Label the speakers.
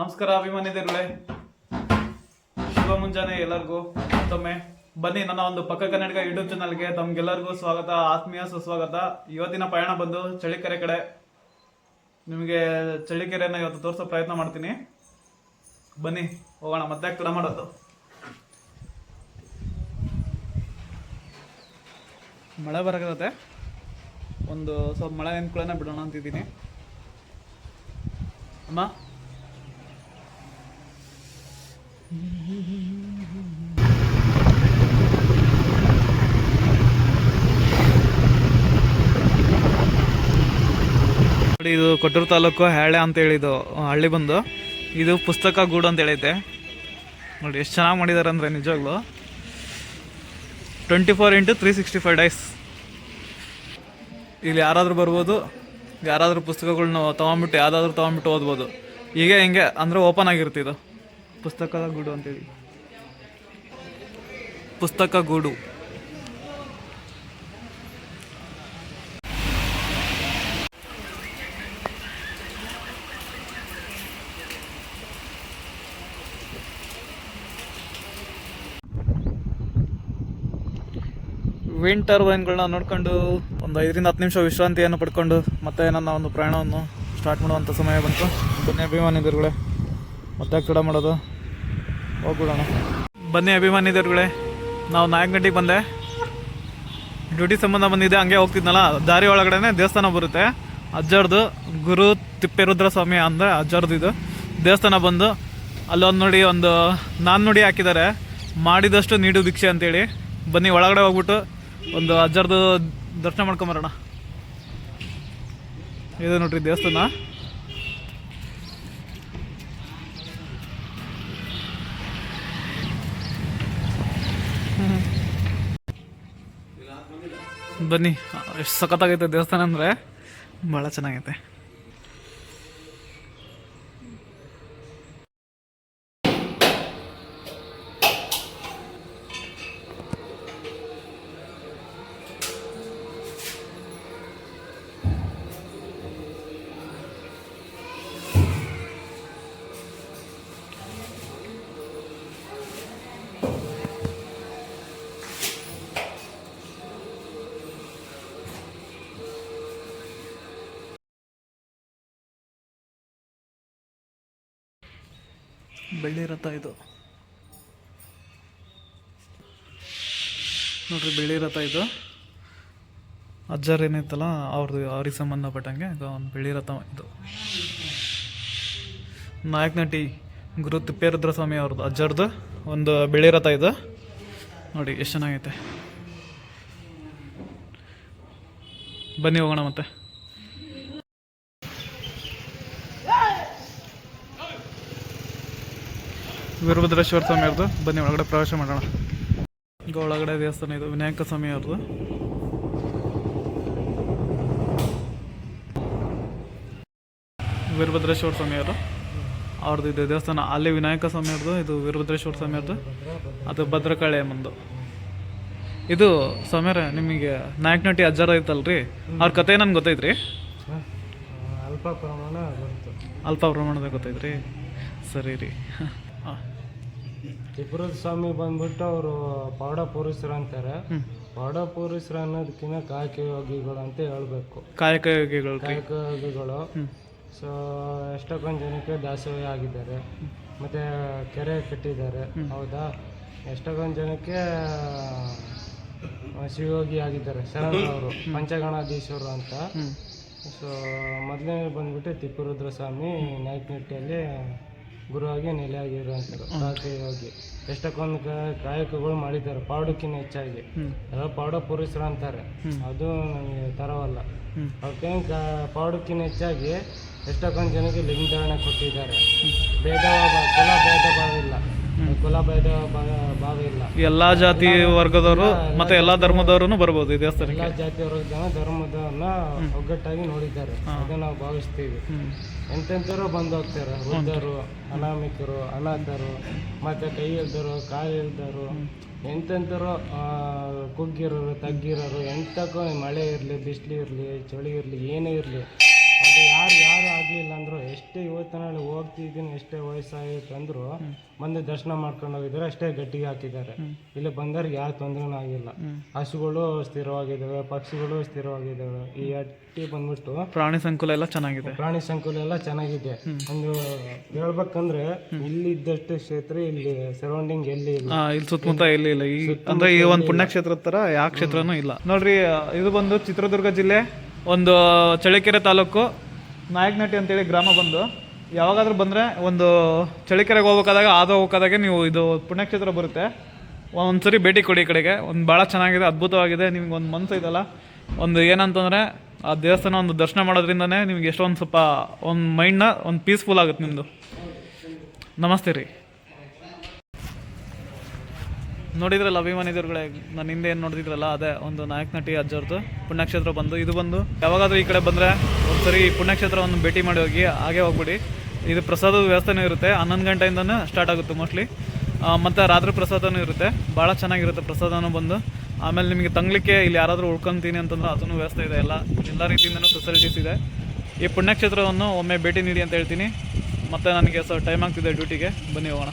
Speaker 1: ನಮಸ್ಕಾರ, ಅಭಿಮಾನಿದಿರುಳೆ. ಶುಭ ಮುಂಜಾನೆ ಎಲ್ಲರಿಗೂ. ಮತ್ತೊಮ್ಮೆ ಬನ್ನಿ, ನನ್ನ ಒಂದು ಪಕ್ಕ ಕನ್ನಡಿಗ ಯೂಟ್ಯೂಬ್ ಚಾನಲ್ಗೆ ತಮ್ಗೆಲ್ಲರಿಗೂ ಸ್ವಾಗತ, ಆತ್ಮೀಯ ಸುಸ್ವಾಗತ. ಇವತ್ತಿನ ಪಯಣ ಬಂದು ಚಳಿಕೆರೆ ಕಡೆ. ನಿಮಗೆ ಚಳಿಕೆರೆನ ಇವತ್ತು ತೋರಿಸೋ ಪ್ರಯತ್ನ ಮಾಡ್ತೀನಿ. ಬನ್ನಿ, ಹೋಗೋಣ. ಮತ್ತೆ ಕೂಡ ಮಾಡೋದು. ಮಳೆ ಬರಕತ್ತೆ. ಒಂದು ಸ್ವಲ್ಪ ಮಳೆ ನಿಂತ್ಕೊಳ್ಳೋಣ, ಬಿಡೋಣ ಅಂತಿದ್ದೀನಿ. ಅಮ್ಮ? ಇದು ಕೊಟ್ಟೂರು ತಾಲೂಕು ಹಳೆ ಅಂತ ಹೇಳಿದ್ದು ಹಳ್ಳಿ ಬಂದು. ಇದು ಪುಸ್ತಕ ಗೂಡು ಅಂತ ಹೇಳೈತೆ ನೋಡಿ, ಎಷ್ಟು ಚೆನ್ನಾಗಿ ಮಾಡಿದ್ದಾರೆ ಅಂದರೆ ನಿಜವಾಗ್ಲು. Twenty four into three sixty five days. ಇಲ್ಲಿ ಯಾರಾದರೂ ಬರ್ಬೋದು, ಯಾರಾದರೂ ಪುಸ್ತಕಗಳ್ನ ತೊಗೊಂಬಿಟ್ಟು ಯಾವುದಾದ್ರೂ ತೊಗೊಂಬಿಟ್ಟು ಓದ್ಬೋದು. ಹೀಗೆ ಹಿಂಗೆ, ಅಂದರೆ ಓಪನ್ ಆಗಿರುತ್ತೆ ಇದು. ಪುಸ್ತಕದ ಗೂಡು ಅಂತೇಳಿ. ಪುಸ್ತಕ ಗೂಡು ವಿಂಟರ್ ಟರ್ಬೈನ್ಗಳನ್ನ ನೋಡ್ಕೊಂಡು ಒಂದು ಐದರಿಂದ ಹತ್ತು ನಿಮಿಷ ವಿಶ್ರಾಂತಿಯನ್ನು ಪಡ್ಕೊಂಡು ಮತ್ತೆ ನನ್ನ ಒಂದು ಪ್ರಯಾಣವನ್ನು ಸ್ಟಾರ್ಟ್ ಮಾಡುವಂಥ ಸಮಯ ಬಂತು. ಅಭಿಮಾನಿ ಅಭಿಮಾನಿದರುಗಳೇ ಮತ್ತೆ ತಡ ಮಾಡೋದು. ಹೋಗ್ಬಿಡೋಣ. ಬನ್ನಿ ಅಭಿಮಾನಿದರುಗಳೇ ನಾವು ನಾಯಕನಹಟ್ಟಿಗೆ ಬಂದೆ. ಡ್ಯೂಟಿ ಸಂಬಂಧ ಬಂದಿದೆ, ಹಂಗೆ ಹೋಗ್ತಿದ್ನಲ್ಲ, ದಾರಿ ಒಳಗಡೆನೆ ದೇವಸ್ಥಾನ ಬರುತ್ತೆ. ಅಜ್ಜರ್ದು ಗುರು ತಿಪ್ಪೇರುದ್ರ ಸ್ವಾಮಿ ಅಂದರೆ ಅಜ್ಜರ್ದು ಇದು. ದೇವಸ್ಥಾನ ಬಂದು, ಅಲ್ಲೊಂದು ನೋಡಿ, ಒಂದು ನಾನ್ ನುಡಿ ಹಾಕಿದ್ದಾರೆ. ಮಾಡಿದಷ್ಟು ನೀಡು ಭಿಕ್ಷೆ ಅಂತೇಳಿ. ಬನ್ನಿ, ಒಳಗಡೆ ಹೋಗ್ಬಿಟ್ಟು ಒಂದು ಅಜ್ಜರ್ದು ದರ್ಶನ ಮಾಡ್ಕೊಂಬರೋಣ. ಇದು ನೋಡ್ರಿ ದೇವಸ್ಥಾನ. ಬನ್ನಿ. ಎಷ್ಟು ಸಖತ್ತಾಗೈತೆ ದೇವಸ್ಥಾನ ಅಂದರೆ ಭಾಳ ಚೆನ್ನಾಗೈತೆ. ಬೆಳ್ಳಿ ರಥ ಇದು. ನೋಡ್ರಿ, ಬೆಳ್ಳಿ ರಥ ಇದು. ಅಜ್ಜರ್ ಏನೈತಲ್ಲ ಅವ್ರದ್ದು ಅವ್ರಿಗೆ ಸಂಬಂಧಪಟ್ಟಂಗೆ ಒಂದು ಬೆಳ್ಳಿ ರಥ ಇದು. ನಾಯಕನಟಿ ಗುರು ತಿಪ್ಪೇರುದ್ರ ಸ್ವಾಮಿ ಅವ್ರದ್ದು ಅಜ್ಜರ್ದು ಒಂದು ಬೆಳ್ಳಿ ರಥ ಇದು. ನೋಡಿ, ಎಷ್ಟು ಚೆನ್ನಾಗೈತೆ. ಬನ್ನಿ ಹೋಗೋಣ ಮತ್ತೆ. ವೀರಭದ್ರೇಶ್ವರ ಸ್ವಾಮಿ ಅವ್ರದ್ದು ಬನ್ನಿ ಒಳಗಡೆ ಪ್ರವೇಶ ಮಾಡೋಣ. ಈಗ ಒಳಗಡೆ ದೇವಸ್ಥಾನ ಇದು ವಿನಾಯಕ ಸ್ವಾಮಿ ಅವ್ರದ್ದು. ವೀರಭದ್ರೇಶ್ವರ ಸ್ವಾಮಿ ಅವರು ಅವ್ರದ್ದು ಇದು ದೇವಸ್ಥಾನ. ಅಲ್ಲಿ ವಿನಾಯಕ ಸ್ವಾಮಿ ಅವ್ರದ್ದು ಇದು ವೀರಭದ್ರೇಶ್ವರ ಸ್ವಾಮಿ ಅವ್ರದ್ದು ಅದು ಭದ್ರಕಾಳಿ ಅಮ್ಮಂದು. ಇದು ಸ್ವಾಮ್ಯಾರ ನಿಮಗೆ ನಾಯಕನಟಿ ಅಜ್ಜಾರ ಐತಲ್ರಿ ಅವ್ರ ಕತೆ ನನ್ಗೆ ಗೊತ್ತೈತ್ರಿ?
Speaker 2: ಅಲ್ಪ ಪ್ರಮಾಣ
Speaker 1: ಅಲ್ಪ ಪ್ರಮಾಣದಾಗ ಗೊತ್ತೈತ್ರಿ? ಸರಿ ರೀ.
Speaker 2: ತ್ರಿಪುರದ ಸ್ವಾಮಿ ಬಂದ್ಬಿಟ್ಟು ಅವರು ಪಾಡ ಪುರುಷರು ಅಂತಾರೆ. ಪಾಡ ಪುರುಷರು ಅನ್ನೋದಕ್ಕಿಂತ ಕಾಯಕ ಯೋಗಿಗಳು ಅಂತ ಹೇಳ್ಬೇಕು.
Speaker 1: ಕಾಯಕ ಯೋಗಿಗಳು
Speaker 2: ಕಾಯಕ ಯೋಗಿಗಳು ಸೊ ಎಷ್ಟೊಂದು ಜನಕ್ಕೆ ದಾಸೋಹ ಆಗಿದ್ದಾರೆ. ಮತ್ತೆ ಕೆರೆ ಕಟ್ಟಿದ್ದಾರೆ. ಹೌದಾ? ಎಷ್ಟೊಂದು ಜನಕ್ಕೆ ಶಿವಯೋಗಿ ಆಗಿದ್ದಾರೆ. ಶರಣರವರು ಪಂಚಗಣಾಧೀಶ್ವರು ಅಂತ. ಸೊ ಮೊದಲನೇ ಬಂದ್ಬಿಟ್ಟು ತಿಪ್ಪುರುದ್ರ ಸ್ವಾಮಿ ನಾಯಕನಟ್ಟಿಯಲ್ಲಿ ಗುರುವಾಗಿ ನೆಲೆಯಾಗಿರುವಂಥರು ಕಾಯಕ ಯೋಗಿ ಎಷ್ಟಕ್ಕೊಂದು ಕಾಯಕಗಳು ಮಾಡಿದ್ದಾರೆ. ಪಾಡುಕಿನ ಹೆಚ್ಚಾಗಿ. ಎಲ್ಲ ಪಾವಡ ಪುರುಷರು ಅಂತಾರೆ. ಅದು ನನಗೆ ತರವಲ್ಲ.
Speaker 1: ಅವ್ರಿಗೆ
Speaker 2: ಪಾಡುಕಿನ ಪಾವಡಕ್ಕಿಂತ ಹೆಚ್ಚಾಗಿ ಎಷ್ಟಕ್ಕೊಂದು ಜನಕ್ಕೆ ಲಿಂಗಧಾರಣೆ ಕೊಟ್ಟಿದ್ದಾರೆ. ಭೇದ ಭಾವ ಕುಲ ಭೇದ ಭಾವ ಭೇದ ಭಾವ ಇಲ್ಲ.
Speaker 1: ಎಲ್ಲ ಜಾತಿ ವರ್ಗದವರು ಮತ್ತೆ ಎಲ್ಲ ಧರ್ಮದವರು ಬರ್ಬೋದು ಈ ದೇವಸ್ಥಾನಕ್ಕೆ.
Speaker 2: ಎಲ್ಲ ಜಾತಿಯವರು ಜನ ಧರ್ಮದನ್ನ ಒಗ್ಗಟ್ಟಾಗಿ ನೋಡಿದ್ದಾರೆ. ಅದನ್ನ ನಾವು ಭಾವಿಸ್ತೀವಿ.
Speaker 1: ಹ್ಮ್.
Speaker 2: ಎಂತೆಂಥವ್ರು ಬಂದು ಹೋಗ್ತಾರೆ. ವೃದ್ಧರು ಅನಾಮಿಕರು ಅನಾಥರು ಮತ್ತೆ ಕೈ ಇಲ್ದರು ಕಾಲು ಇಲ್ದರು ಎಂತೆಂತರೋ ಕುಗ್ಗಿರೋರು ತಗ್ಗಿರೋರು ಎಂತಕ್ಕೂ ಮಳೆ ಇರಲಿ ಬಿಸಿಲು ಇರಲಿ ಚಳಿ ಇರಲಿ ಏನೇ ಇರಲಿ ಅದು ಯಾರು ಯಾರು ಆಗಲಿಲ್ಲ ಅಂದ್ರು ಎಷ್ಟೇ ಇವತ್ತು ನಾಳೆ ಹೋಗ್ತಿದ್ದೀನಿ ಎಷ್ಟೇ ವಯಸ್ಸಾಗಿತ್ತು ಅಂದರೂ ಬಂದು ದರ್ಶನ ಮಾಡ್ಕೊಂಡು ಹೋಗಿದ್ದಾರೆ ಅಷ್ಟೇ ಗಟ್ಟಿಗೆ ಹಾಕಿದ್ದಾರೆ. ಇಲ್ಲಿ ಬಂದವ್ರಿಗೆ ಯಾರು ತೊಂದರೆನೂ ಆಗಿಲ್ಲ. ಹಸುಗಳು ಸ್ಥಿರವಾಗಿದ್ದಾವೆ ಪಕ್ಷಿಗಳು ಸ್ಥಿರವಾಗಿದ್ದಾವೆ. ಈ ಅಟ್ಟಿ ಬಂದ್ಬಿಟ್ಟು
Speaker 1: ಪ್ರಾಣಿ ಸಂಕುಲ ಎಲ್ಲ ಚೆನ್ನಾಗಿದೆ.
Speaker 2: ಪ್ರಾಣಿ ಸಂಕುಲ ಎಲ್ಲ ಚೆನ್ನಾಗಿದೆ. ಒಂದು ಹೇಳ್ಬೇಕಂದ್ರೆ ಇಲ್ಲಿ ಇದ್ದಷ್ಟು ಕ್ಷೇತ್ರ ಇಲ್ಲಿ ಸರೌಂಡಿಂಗ್ ಎಲ್ಲಿ ಇಲ್ಲ.
Speaker 1: ಇಲ್ಲಿ ಸುತ್ತಮುತ್ತ ಎಲ್ಲಿ ಇಲ್ಲ. ಈ ಅಂದ್ರೆ ಈ ಒಂದು ಪುಣ್ಯಕ್ಷೇತ್ರದ ತರ ಯಾವ ಕ್ಷೇತ್ರನೂ ಇಲ್ಲ. ನೋಡ್ರಿ ಇದು ಬಂದು ಚಿತ್ರದುರ್ಗ ಜಿಲ್ಲೆ ಒಂದು ಚಳ್ಳಕೆರೆ ತಾಲೂಕು. ನಾಯಕನಟ್ಟಿ ಅಂತೇಳಿ ಗ್ರಾಮ ಬಂದು, ಯಾವಾಗಾದ್ರೂ ಬಂದರೆ ಒಂದು ಚಳಿಕೆರೆಗೆ ಹೋಗ್ಬೇಕಾದಾಗ ಆದ ಹೋಗ್ಬೇಕಾದಾಗೆ ನೀವು ಇದು ಪುಣ್ಯಕ್ಷೇತ್ರ ಬರುತ್ತೆ. ಒಂದ್ಸರಿ ಭೇಟಿ ಕೊಡಿ ಈ ಕಡೆಗೆ. ಒಂದು ಭಾಳ ಚೆನ್ನಾಗಿದೆ, ಅದ್ಭುತವಾಗಿದೆ, ನಿಮ್ಗೆ ಒಂದು ಮನಸ್ಸು ಇದಲ್ಲ ಒಂದು ಏನಂತಂದರೆ, ಆ ದೇವಸ್ಥಾನ ಒಂದು ದರ್ಶನ ಮಾಡೋದ್ರಿಂದನೇ ನಿಮ್ಗೆ ಎಷ್ಟೊಂದು ಸ್ವಲ್ಪ, ಒಂದು ಮೈಂಡ್ನ ಒಂದು ಪೀಸ್ಫುಲ್ ಆಗುತ್ತೆ ನಿಮ್ಮದು ನಮಸ್ತೆ ರೀ. ನೋಡಿದ್ರಲ್ಲ ಅಭಿಮಾನಿದರುಗಳೇ ನಾನು ಹಿಂದೆ ಏನು ನೋಡಿದ್ರಲ್ಲ, ಅದೇ ಒಂದು ನಾಯಕ ನಟಿ ಅಜ್ಜವ್ರದ್ದು ಪುಣ್ಯಕ್ಷೇತ್ರ ಬಂದು, ಇದು ಬಂದು. ಯಾವಾಗಾದರೂ ಈ ಕಡೆ ಬಂದರೆ ಒಂದ್ಸರಿ ಪುಣ್ಯಕ್ಷೇತ್ರವನ್ನು ಭೇಟಿ ಮಾಡಿ ಹೋಗಿ, ಹಾಗೆ ಹೋಗ್ಬಿಡಿ. ಇದು ಪ್ರಸಾದದ ವ್ಯವಸ್ಥೆನೂ ಇರುತ್ತೆ, ಹನ್ನೊಂದು ಗಂಟೆಯಿಂದನೂ ಸ್ಟಾರ್ಟ್ ಆಗುತ್ತೆ ಮೋಸ್ಟ್ಲಿ ಮತ್ತು ರಾತ್ರಿ ಪ್ರಸಾದನೂ ಇರುತ್ತೆ, ಭಾಳ ಚೆನ್ನಾಗಿರುತ್ತೆ ಪ್ರಸಾದನೂ ಬಂದು. ಆಮೇಲೆ ನಿಮಗೆ ತಂಗ್ಲಿಕ್ಕೆ ಇಲ್ಲಿ ಯಾರಾದರೂ ಉಳ್ಕೊಂತೀನಿ ಅಂತಂದ್ರೆ ಅದನ್ನು ವ್ಯವಸ್ಥೆ ಇದೆ, ಎಲ್ಲ ಎಲ್ಲ ರೀತಿಯಿಂದನೂ ಫೆಸಿಲಿಟೀಸ್ ಇದೆ. ಈ ಪುಣ್ಯಕ್ಷೇತ್ರವನ್ನು ಒಮ್ಮೆ ಭೇಟಿ ನೀಡಿ ಅಂತ ಹೇಳ್ತೀನಿ. ಮತ್ತು ನನಗೆ ಸೊ ಟೈಮ್ ಆಗ್ತಿದೆ ಡ್ಯೂಟಿಗೆ ಬನ್ನಿ ಹೋಗೋಣ.